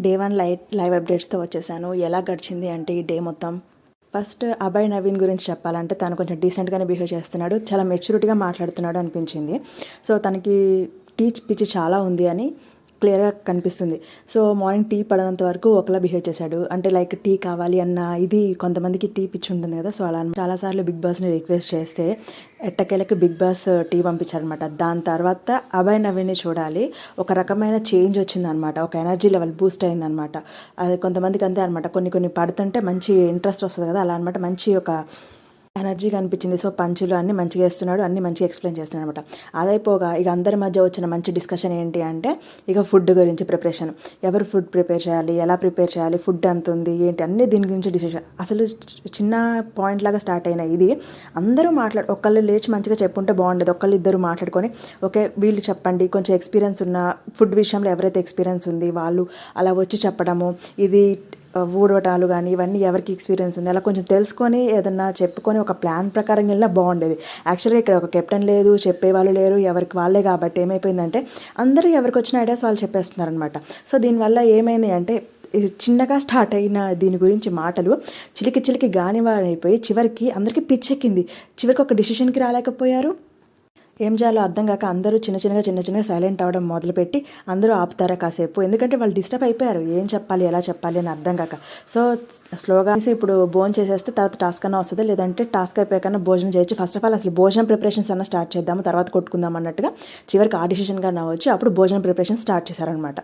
Day one light live అప్డేట్స్తో వచ్చేసాను. ఎలా గడిచింది అంటే ఈ డే మొత్తం? ఫస్ట్ అభయ్ నవీన్ గురించి చెప్పాలంటే తను కొంచెం డీసెంట్గానే బిహేవ్ చేస్తున్నాడు. చాలా మెచ్యూరిటీగా మాట్లాడుతున్నాడు అనిపించింది. సో తనకి టీచ్ పిచ్చి చాలా ఉంది అని క్లియర్గా కనిపిస్తుంది. సో మార్నింగ్ టీ పడనంత వరకు ఒకలా బిహేవ్ చేశాడు. అంటే లైక్ టీ కావాలి అన్న ఇది కొంతమందికి టీ పిచ్చి ఉంటుంది కదా. సో అలా చాలాసార్లు బిగ్ బాస్ని రిక్వెస్ట్ చేస్తే ఎట్టకేలకు బిగ్ బాస్ టీ పంపించారనమాట దాని తర్వాత అభయ్ నవీని చూడాలి. ఒక రకమైన చేంజ్ వచ్చిందనమాట ఒక ఎనర్జీ లెవెల్ బూస్ట్ అయిందనమాట అది కొంతమందికి అంతే అనమాట కొన్ని కొన్ని పడుతుంటే మంచి ఇంట్రెస్ట్ వస్తుంది కదా. అలా అనమాట మంచి ఒక ఎనర్జీ కనిపించింది సో పంచులు అన్ని మంచిగా వేస్తున్నాడు అన్ని మంచిగా ఎక్స్ప్లెయిన్ చేస్తున్నాడు అనమాట అదైపోగా ఇక అందరి మధ్య వచ్చిన మంచి డిస్కషన్ ఏంటి అంటే ఇక ఫుడ్ గురించి ప్రిపరేషన్. ఎవరు ఫుడ్ ప్రిపేర్ చేయాలి? ఎలా ప్రిపేర్ చేయాలి? ఫుడ్ ఎంత ఉంది? ఏంటి? అన్ని దీని గురించి డిసిషన్ అసలు చిన్న పాయింట్ లాగా స్టార్ట్ అయిన ఇది అందరూ మాట్లాడు ఒకళ్ళు లేచి మంచిగా చెప్పుంటే బాగుండేది. ఒకళ్ళు ఇద్దరు మాట్లాడుకొని ఓకే వీళ్ళు చెప్పండి. కొంచెం ఎక్స్పీరియన్స్ ఉన్న ఫుడ్ విషయంలో ఎవరైతే ఎక్స్పీరియన్స్ ఉంది వాళ్ళు అలా వచ్చి చెప్పడము ఇది ఊడవటాలు కానీ ఇవన్నీ ఎవరికి ఎక్స్పీరియన్స్ ఉంది. అలా కొంచెం తెలుసుకొని ఏదన్నా చెప్పుకొని ఒక ప్లాన్ ప్రకారం వెళ్ళినా బాగుండేది. యాక్చువల్గా ఇక్కడ ఒక కెప్టెన్ లేదు చెప్పేవాళ్ళు లేరు ఎవరికి వాళ్ళే కాబట్టి ఏమైపోయిందంటే అందరూ ఎవరికి వచ్చిన ఐడియాస్ వాళ్ళు చెప్పేస్తున్నారనమాట సో దీనివల్ల ఏమైంది అంటే చిన్నగా స్టార్ట్ అయిన దీని గురించి మాటలు చిలికి చిలికి గానివారైపోయి చివరికి అందరికీ పిచ్చెక్కింది. చివరికి ఒక డిసిషన్కి రాలేకపోయారు. ఏం చేయాలో అర్థం కాక అందరూ చిన్న చిన్నగా చిన్న చిన్నగా సైలెంట్ అవ్వడం మొదలుపెట్టి అందరూ ఆపుతారా కాసేపు. ఎందుకంటే వాళ్ళు డిస్టర్బ్ అయిపోయారు. ఏం చెప్పాలి ఎలా చెప్పాలి అని అర్థం కాక. సో స్లోగా ఇప్పుడు భోజనం చేసేస్తే తర్వాత టాస్క్ అన్న వస్తుంది? లేదంటే టాస్క్ అయిపోయాకన్నా భోజనం చేయొచ్చు. ఫస్ట్ ఆఫ్ ఆల్ అసలు భోజనం ప్రిపరేషన్స్ అన్న స్టార్ట్ చేద్దాము. తర్వాత కొట్టుకుందాం అన్నట్టుగా చివరికి ఆ డిసిషన్గా వచ్చి అప్పుడు భోజనం ప్రిపరేషన్ స్టార్ట్ చేశారనమాట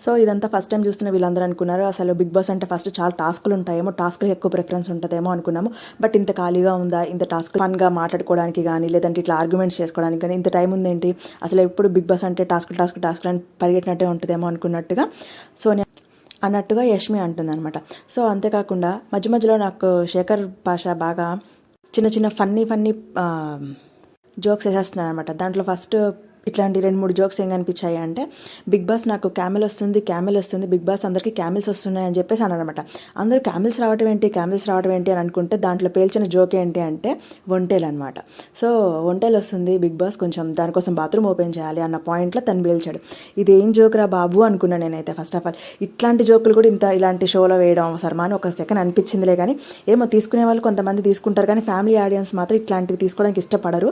సో ఇదంతా ఫస్ట్ టైం చూస్తున్న వీళ్ళందరూ అనుకున్నారు. అసలు బిగ్ బాస్ అంటే ఫస్ట్ చాలా టాస్కులు ఉంటాయేమో టాస్క్లు ఎక్కువ ప్రిఫరెన్స్ ఉంటుందేమో అనుకున్నాము. బట్ ఇంత ఖాళీగా ఉందా ఇంత టాస్క్ ఫన్గా మాట్లాడుకోవడానికి కానీ లేదంటే ఇట్లా ఆర్గ్యుమెంట్స్ చేసుకోవడానికి కానీ ఇంత టైం ఉందేంటి? అసలు ఎప్పుడు బిగ్ బాస్ అంటే టాస్క్ టాస్క్ టాస్క్ అని పరిగెట్టినట్టే ఉంటుందేమో అనుకున్నట్టుగా సో అన్నట్టుగా యష్మి అంటుందన్నమాట. సో అంతేకాకుండా మధ్య మధ్యలో నాకు శేఖర్ భాష బాగా చిన్న చిన్న ఫన్నీ ఫన్నీ జోక్స్ వేసేస్తున్నాను అనమాట దాంట్లో ఫస్ట్ ఇట్లాంటి రెండు మూడు జోక్స్ ఏం కనిపించాయి అంటే బిగ్ బాస్ నాకు క్యామెల్ వస్తుంది క్యామెల్ వస్తుంది బిగ్ బాస్ అందరికీ క్యామిల్స్ వస్తున్నాయి అని చెప్పేసి అనమాట అందరూ క్యామిల్స్ రావటం ఏంటి క్యామిల్స్ రావటం ఏంటి అని అనుకుంటే దాంట్లో పేల్చిన జోక్ ఏంటి అంటే ఒంటేలు అనమాట సో ఒంటేలు వస్తుంది బిగ్ బాస్ కొంచెం దానికోసం బాత్రూమ్ ఓపెన్ చేయాలి అన్న పాయింట్లో తను పేల్చాడు. ఇది ఏం జోక్ రా బాబు అనుకున్నాను నేనైతే ఫస్ట్ ఆఫ్ ఆల్. ఇట్లాంటి జోకులు కూడా ఇంత ఇలాంటి షోలో వేయడం అవసరమా అని ఒక సెకండ్ అనిపించిందిలే కానీ ఏమో తీసుకునే వాళ్ళు కొంతమంది తీసుకుంటారు కానీ ఫ్యామిలీ ఆడియన్స్ మాత్రం ఇట్లాంటివి తీసుకోవడానికి ఇష్టపడరు.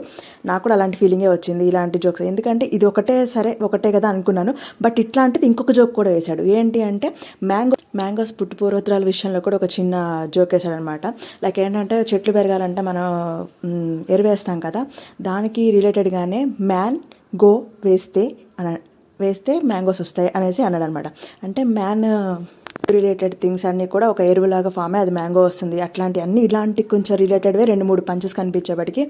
నాకు కూడా అలాంటి ఫీలింగే వచ్చింది ఇలాంటి జోక్స్. ఎందుకంటే ఎందుకంటే ఇది ఒకటే సరే ఒకటే కదా అనుకున్నాను. బట్ ఇట్లాంటిది ఇంకొక జోక్ కూడా వేశాడు. ఏంటి అంటే మ్యాంగో మ్యాంగోస్ పుట్టు పూర్వోత్తరాల విషయంలో కూడా ఒక చిన్న జోక్ వేశాడు అనమాట లైక్ ఏంటంటే చెట్లు పెరగాలంటే మనం ఎరువేస్తాం కదా. దానికి రిలేటెడ్గానే మ్యాన్ గో వేస్తే అన వేస్తే మ్యాంగోస్ వస్తాయి అనేసి అన్నాడు అనమాట అంటే మ్యాన్ రిలేటెడ్ థింగ్స్ అన్నీ కూడా ఒక ఎరువులాగా ఫామ్ అది మ్యాంగో వస్తుంది. అట్లాంటి అన్ని ఇలాంటి కొంచెం రిలేటెడ్వే రెండు మూడు పంచెస్ కనిపించేపటికి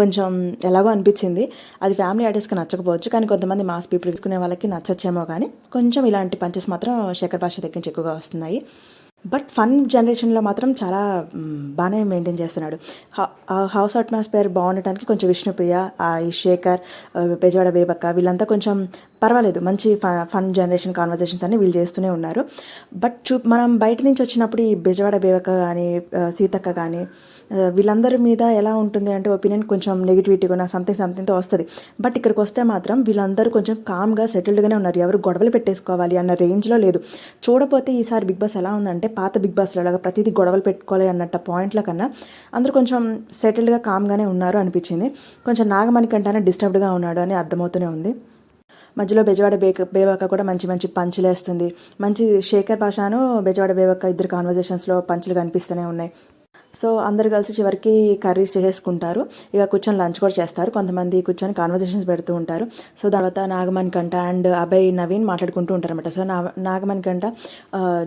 కొంచెం ఎలాగో అనిపించింది. అది ఫ్యామిలీ ఆర్టిస్ట్కి నచ్చకపోవచ్చు కానీ కొంతమంది మాస్ పీపుల్ తీసుకునే వాళ్ళకి నచ్చచ్చేమో కానీ కొంచెం ఇలాంటి పంచెస్ మాత్రం శేఖర్ భాష దగ్గర నుంచి ఎక్కువగా వస్తున్నాయి. బట్ ఫన్ జనరేషన్లో మాత్రం చాలా బాగానే మెయింటైన్ చేస్తున్నాడు. హౌస్ అట్మాస్ఫియర్ బాగుండటానికి కొంచెం విష్ణుప్రియ ఈ శేఖర్ బెజవాడ బేబక్క వీళ్ళంతా కొంచెం పర్వాలేదు మంచి ఫన్ జనరేషన్ కాన్వర్జేషన్స్ అన్ని వీళ్ళు చేస్తూనే ఉన్నారు. బట్ చూ మనం బయట నుంచి వచ్చినప్పుడు ఈ బెజవాడ బేవక కానీ సీతక్క కానీ వీళ్ళందరి మీద ఎలా ఉంటుంది అంటే ఒపీనియన్ కొంచెం నెగిటివిటీగా సంథింగ్ సంథింగ్తో వస్తుంది. బట్ ఇక్కడికి వస్తే మాత్రం వీళ్ళందరూ కొంచెం కామ్గా సెటిల్డ్గానే ఉన్నారు. ఎవరు గొడవలు పెట్టేసుకోవాలి అన్న రేంజ్లో లేదు. చూడపోతే ఈసారి బిగ్ బాస్ ఎలా ఉందంటే పాత బిగ్ బాస్లో లాగా ప్రతిదీ గొడవలు పెట్టుకోవాలి అన్నట్టు పాయింట్ల కన్నా అందరూ కొంచెం సెటిల్డ్గా కామ్గానే ఉన్నారు అనిపించింది. కొంచెం నాగమణి కంటేనే డిస్టర్బ్డ్గా ఉన్నాడు అని అర్థమవుతూనే ఉంది. మధ్యలో బెజవాడ బేక బేవక్క కూడా మంచి మంచి పంచులు వేస్తుంది. మంచి శేఖర్ భాషను బెజవాడ బేవక్క ఇద్దరు కాన్వర్జేషన్స్లో పంచులు కనిపిస్తూనే ఉన్నాయి. సో అందరు కలిసి చివరికి కర్రీస్ చేసేసుకుంటారు. ఇక కూర్చొని లంచ్ కూడా చేస్తారు. కొంతమంది కూర్చొని కాన్వర్జేషన్స్ పెడుతూ ఉంటారు. సో తర్వాత నాగమణి కంట అండ్ అభయ్ నవీన్ మాట్లాడుకుంటూ ఉంటారు అనమాట సో నా నాగమన్ కంట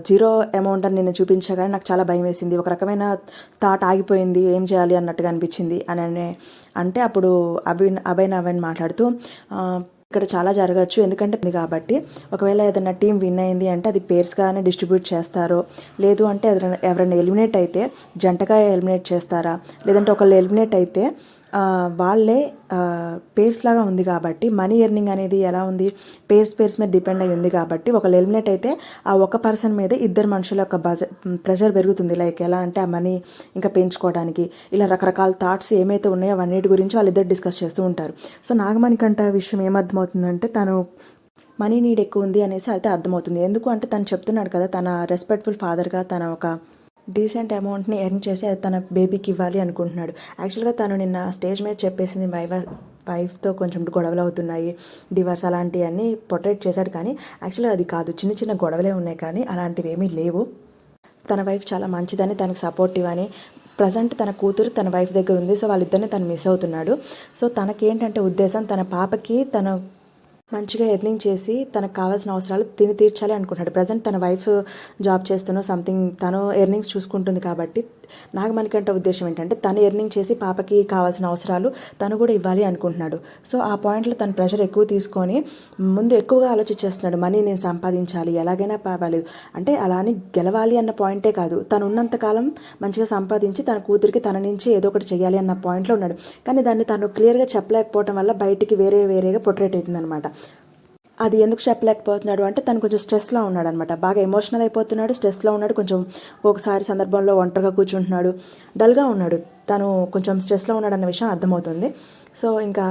జీరో అమౌంట్ అని నేను చూపించగానే నాకు చాలా భయం వేసింది. ఒక రకమైన థాట్ ఆగిపోయింది. ఏం చేయాలి అన్నట్టుగా అనిపించింది. అని అంటే అప్పుడు అభి అభయ్ నవీన్ మాట్లాడుతూ ఇక్కడ చాలా జరగచ్చు. ఎందుకంటే కాబట్టి. ఒకవేళ ఏదైనా టీం విన్ అయింది అంటే అది పేర్స్గానే డిస్ట్రిబ్యూట్ చేస్తారో లేదు అంటే ఎవరైనా ఎవరైనా ఎలిమినేట్ అయితే జంటగా ఎలిమినేట్ చేస్తారా? లేదంటే ఒకళ్ళు ఎలిమినేట్ అయితే వాళ్ళే పేర్స్ లాగా ఉంది కాబట్టి మనీ ఎర్నింగ్ అనేది ఎలా ఉంది పేర్స్ పేర్స్ మీద డిపెండ్ అయి ఉంది కాబట్టి ఒక ఎలిమినేట్ అయితే ఆ ఒక పర్సన్ మీద ఇద్దరు మనుషుల యొక్క బజ ప్రెషర్ పెరుగుతుంది. లైక్ ఎలా అంటే ఆ మనీ ఇంకా పెంచుకోవడానికి ఇలా రకరకాల థాట్స్ ఏమైతే ఉన్నాయో అవన్నిటి గురించి వాళ్ళిద్దరు డిస్కస్ చేస్తూ ఉంటారు. సో నాగమణికంట విషయం ఏమర్థమవుతుందంటే తను మనీ నీడ్ ఎక్కువ ఉంది అనేసి అయితే అర్థమవుతుంది. ఎందుకు అంటే తను చెప్తున్నాడు కదా తన రెస్పెక్ట్ఫుల్ ఫాదర్గా తన ఒక డీసెంట్ అమౌంట్ని ఎర్న్ చేసి అది తన బేబీకి ఇవ్వాలి అనుకుంటున్నాడు. యాక్చువల్గా తను నిన్న స్టేజ్ మీద చెప్పేసింది వైవా వైఫ్తో కొంచెం గొడవలు అవుతున్నాయి డివర్స్ అలాంటివన్నీ పొట్రేట్ చేశాడు కానీ యాక్చువల్గా అది కాదు. చిన్న చిన్న గొడవలే ఉన్నాయి కానీ అలాంటివి ఏమీ లేవు. తన వైఫ్ చాలా మంచిదని తనకు సపోర్టివ్ అని. ప్రజెంట్ తన కూతురు తన వైఫ్ దగ్గర ఉంది సో వాళ్ళిద్దరిని తను మిస్ అవుతున్నాడు. సో తనకేంటంటే ఉద్దేశం తన పాపకి తన మంచిగా ఎర్నింగ్ చేసి తనకు కావాల్సిన అవసరాలు తిని తీర్చాలి అనుకుంటున్నాడు. ప్రజెంట్ తన వైఫ్ జాబ్ చేస్తున్న సంథింగ్ తను ఎర్నింగ్స్ చూసుకుంటుంది కాబట్టి నాగమణికంట ఉద్దేశం ఏంటంటే తను ఎర్నింగ్ చేసి పాపకి కావాల్సిన అవసరాలు తను కూడా ఇవ్వాలి అనుకుంటున్నాడు. సో ఆ పాయింట్లో తన ప్రెషర్ ఎక్కువ తీసుకొని ముందు ఎక్కువగా ఆలోచించేస్తున్నాడు మనీ నేను సంపాదించాలి ఎలాగైనా పర్వాలేదు. అంటే అలా అని గెలవాలి అన్న పాయింటే కాదు. తను ఉన్నంతకాలం మంచిగా సంపాదించి తన కూతురికి తన నుంచి ఏదో ఒకటి చేయాలి అన్న పాయింట్లో ఉన్నాడు. కానీ దాన్ని తను క్లియర్గా చెప్పలేకపోవడం వల్ల బయటికి వేరే వేరేగా పొట్రేట్ అవుతుందన్నమాట. అది ఎందుకు చెప్పలేకపోతున్నాడు అంటే తను కొంచెం స్ట్రెస్లో ఉన్నాడు అనమాట బాగా ఎమోషనల్ అయిపోతున్నాడు స్ట్రెస్లో ఉన్నాడు కొంచెం ఒకసారి సందర్భంలో ఒంటరిగా కూర్చుంటున్నాడు డల్గా ఉన్నాడు. తను కొంచెం స్ట్రెస్లో ఉన్నాడన్న విషయం అర్థమవుతుంది. సో ఇంకా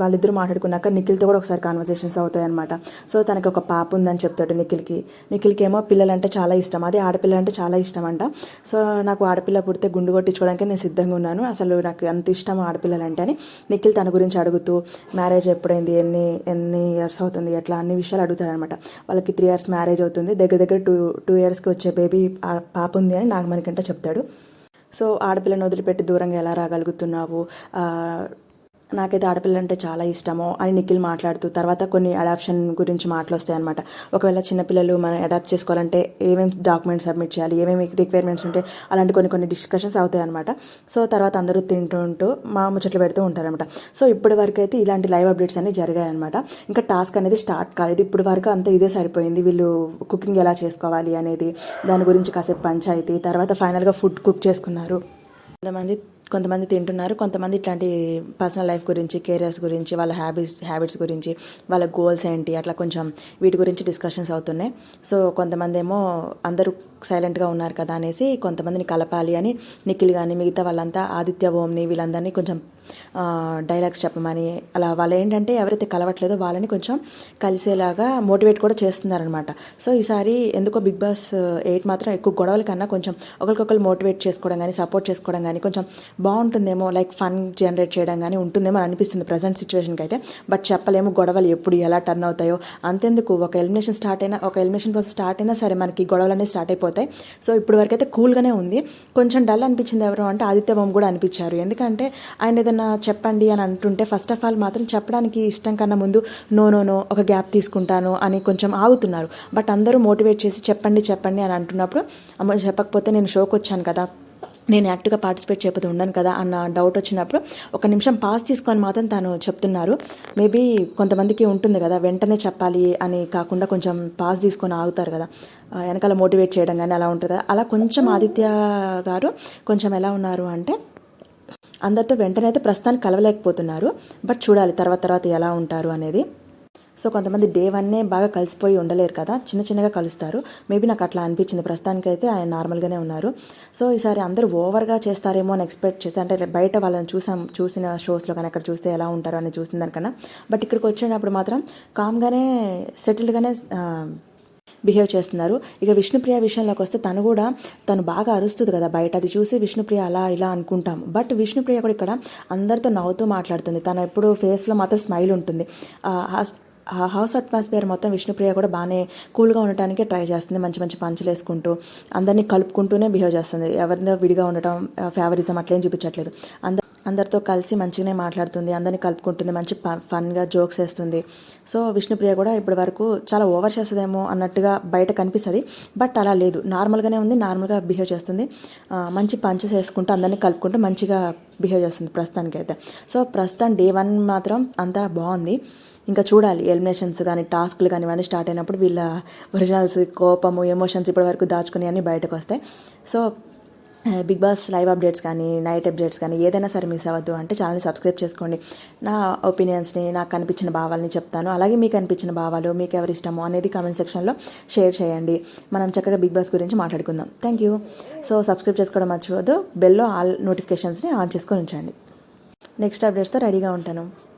వాళ్ళిద్దరూ మాట్లాడుకున్నాక నిఖిల్తో కూడా ఒకసారి కాన్వర్సేషన్స్ అవుతాయి అనమాట సో తనకి ఒక పాప ఉందని చెప్తాడు నిఖిల్కి. నిఖిల్కి ఏమో పిల్లలంటే చాలా ఇష్టం. అదే ఆడపిల్ల అంటే చాలా ఇష్టం అంట సో నాకు ఆడపిల్ల పుడితే గుండు కొట్టించుకోవడానికి నేను సిద్ధంగా ఉన్నాను. అసలు నాకు ఎంత ఇష్టం ఆడపిల్లలంటే అని నిఖిల్ తన గురించి అడుగుతూ మ్యారేజ్ ఎప్పుడైంది? ఎన్ని ఎన్ని ఇయర్స్ అవుతుంది? ఎట్లా? అన్ని విషయాలు అడుగుతాడనమాట వాళ్ళకి త్రీ ఇయర్స్ మ్యారేజ్ అవుతుంది. దగ్గర దగ్గర టూ టూ ఇయర్స్కి వచ్చే బేబీ పాప ఉంది అని నాగమణికంట చెప్తాడు. సో ఆడపిల్లను వదిలిపెట్టి దూరంగా ఎలా రాగలుగుతున్నావు? నాకైతే ఆడపిల్ల అంటే చాలా ఇష్టము అని నిఖిల్ మాట్లాడుతూ తర్వాత కొన్ని అడాప్షన్ గురించి మాటలు వస్తాయి అనమాట ఒకవేళ చిన్నపిల్లలు మనం అడాప్ట్ చేసుకోవాలంటే ఏమేమి డాక్యుమెంట్స్ సబ్మిట్ చేయాలి ఏమేమి రిక్వైర్మెంట్స్ ఉంటాయి అలాంటి కొన్ని కొన్ని డిస్కషన్స్ అవుతాయి అనమాట సో తర్వాత అందరూ తింటూ ఉంటూ మా ముచ్చట్లు పెడుతూ ఉంటారనమాట సో ఇప్పటి వరకు అయితే ఇలాంటి లైవ్ అప్డేట్స్ అన్ని జరిగాయి అనమాట ఇంకా టాస్క్ అనేది స్టార్ట్ కాలేదు. ఇప్పటి వరకు అంతా ఇదే సరిపోయింది. వీళ్ళు కుకింగ్ ఎలా చేసుకోవాలి అనేది దాని గురించి కాసేపు పంచాయితీ తర్వాత ఫైనల్గా ఫుడ్ కుక్ చేసుకున్నారు. కొంతమంది కొంతమంది తింటున్నారు కొంతమంది ఇట్లాంటి పర్సనల్ లైఫ్ గురించి కెరియర్స్ గురించి వాళ్ళ హ్యాబిట్స్ హ్యాబిట్స్ గురించి వాళ్ళ గోల్స్ ఏంటి అట్లా కొంచెం వీటి గురించి డిస్కషన్స్ అవుతున్నాయి. సో కొంతమంది ఏమో అందరూ సైలెంట్గా ఉన్నారు కదా అనేసి కొంతమందిని కలపాలి అని నిఖిల్ కానీ మిగతా వాళ్ళంతా ఆదిత్య ఓంని వీళ్ళందరినీ కొంచెం డైలాగ్స్ చెప్పమని అలా వాళ్ళు ఏంటంటే ఎవరైతే కలవట్లేదో వాళ్ళని కొంచెం కలిసేలాగా మోటివేట్ కూడా చేస్తున్నారనమాట. సో ఈసారి ఎందుకో బిగ్ బాస్ ఎయిట్ మాత్రం ఎక్కువ గొడవల కన్నా కొంచెం ఒకరికొకరు మోటివేట్ చేసుకోవడం కానీ సపోర్ట్ చేసుకోవడం కానీ కొంచెం బాగుంటుందేమో లైక్ ఫన్ జనరేట్ చేయడం కానీ ఉంటుందేమో అనిపిస్తుంది ప్రజెంట్ సిచ్యువేషన్కి అయితే. బట్ చెప్పలేము గొడవలు ఎప్పుడు ఎలా టర్న్ అవుతాయో. అంతెందుకు ఒక ఎలిమినేషన్ స్టార్ట్ అయినా ఒక ఎలిమినేషన్ ప్రాసెస్ స్టార్ట్ అయినా సరే మనకి గొడవలు అనేవి స్టార్ట్ అయిపోతాయి. సో ఇప్పుడు వరకు అయితే కూల్గానే ఉంది. కొంచెం డల్ అనిపించింది ఎవరు అంటే ఆదిత్య బొమ్మ కూడా అనిపించారు. ఎందుకంటే ఆయన ఏదైనా చెప్పండి అని అంటుంటే ఫస్ట్ ఆఫ్ ఆల్ మాత్రం చెప్పడానికి ఇష్టం కన్నా ముందు నో నో నో ఒక గ్యాప్ తీసుకుంటాను అని కొంచెం ఆగుతున్నారు. బట్ అందరూ మోటివేట్ చేసి చెప్పండి చెప్పండి అని అంటున్నప్పుడు అమ్మ చెప్పకపోతే నేను షోకి వచ్చాను కదా నేను యాక్టివ్గా పార్టిసిపేట్ చేయకపోతే ఉండను కదా అన్న డౌట్ వచ్చినప్పుడు ఒక నిమిషం పాస్ తీసుకొని మాత్రం తను చెప్తున్నారు. మేబీ కొంతమందికి ఉంటుంది కదా వెంటనే చెప్పాలి అని కాకుండా కొంచెం పాస్ తీసుకొని ఆగుతారు కదా. వెనకాల మోటివేట్ చేయడం కానీ అలా ఉంటుంది? కదా అలా కొంచెం ఆదిత్య గారు కొంచెం ఎలా ఉన్నారు అంటే అందరితో వెంటనే అయితే ప్రస్తుతానికి కలవలేకపోతున్నారు. బట్ చూడాలి తర్వాత తర్వాత ఎలా ఉంటారు అనేది. సో కొంతమంది డే వన్నే బాగా కలిసిపోయి ఉండలేరు కదా. చిన్న చిన్నగా కలుస్తారు. మేబీ నాకు అట్లా అనిపించింది. ప్రస్తుతానికైతే ఆయన నార్మల్గానే ఉన్నారు. సో ఈసారి అందరూ ఓవర్గా చేస్తారేమో అని ఎక్స్పెక్ట్ చేస్తే అంటే బయట వాళ్ళని చూసాం చూసిన షోస్లో కానీ అక్కడ చూస్తే ఎలా ఉంటారో అని చూసిన దానికన్నా. బట్ ఇక్కడికి వచ్చినప్పుడు మాత్రం కామ్గానే సెటిల్డ్గానే బిహేవ్ చేస్తున్నారు. ఇక విష్ణుప్రియ విషయంలోకి వస్తే తను కూడా తను బాగా అరుస్తుంది కదా బయట. అది చూసి విష్ణుప్రియ అలా ఇలా అనుకుంటాం. బట్ విష్ణుప్రియ కూడా ఇక్కడ అందరితో నవ్వుతూ మాట్లాడుతుంది. తను ఎప్పుడు ఫేస్లో మాత్రం స్మైల్ ఉంటుంది. ఆ, హౌస్ అట్మాస్ఫియర్ మొత్తం విష్ణుప్రియ కూడా బాగానే కూల్గా ఉండటానికి ట్రై చేస్తుంది. మంచి మంచి పంచులు వేసుకుంటూ అందరినీ కలుపుకుంటూనే బిహేవ్ చేస్తుంది. ఎవరిదో విడిగా ఉండటం ఫేవరిజం అట్లేం చూపించట్లేదు. అందరు అందరితో కలిసి మంచిగానే మాట్లాడుతుంది అందరినీ కలుపుకుంటుంది మంచి ఫన్గా జోక్స్ వేస్తుంది. సో విష్ణుప్రియ కూడా ఇప్పటి వరకు చాలా ఓవర్ చేస్తుందేమో అన్నట్టుగా బయట కనిపిస్తుంది. బట్ అలా లేదు. నార్మల్గానే ఉంది నార్మల్గా బిహేవ్ చేస్తుంది. మంచి పంచెస్ వేసుకుంటూ అందరినీ కలుపుకుంటూ మంచిగా బిహేవ్ చేస్తుంది ప్రస్తుతానికి అయితే సో ప్రస్తుతం డే వన్ మాత్రం అంతా బాగుంది. ఇంకా చూడాలి ఎలిమినేషన్స్ కానీ టాస్క్లు కానీ ఇవన్నీ స్టార్ట్ అయినప్పుడు వీళ్ళ ఒరిజినల్స్ కోపము ఎమోషన్స్ ఇప్పటి వరకు దాచుకుని అన్నీ బయటకు వస్తాయి so big boss live updates కానీ నైట్ అప్డేట్స్ కానీ ఏదైనా సరే మిస్ అవ్వద్దు అంటే ఛానల్ని సబ్స్క్రైబ్ చేసుకోండి. నా ఒపీనియన్స్ని నాకు అనిపించిన భావాలని చెప్తాను. అలాగే మీకు అనిపించిన భావాలు మీకు ఎవరి ఇష్టమో అనేది కామెంట్ సెక్షన్లో షేర్ చేయండి. మనం చక్కగా బిగ్ బాస్ గురించి మాట్లాడుకుందాం. Thank you. సో సబ్స్క్రైబ్ చేసుకోవడం మర్చిపోవద్దు. బెల్లో ఆల్ నోటిఫికేషన్స్ని ఆన్ చేసుకొని ఉంచండి. నెక్స్ట్ అప్డేట్స్తో రెడీగా ఉంటాను.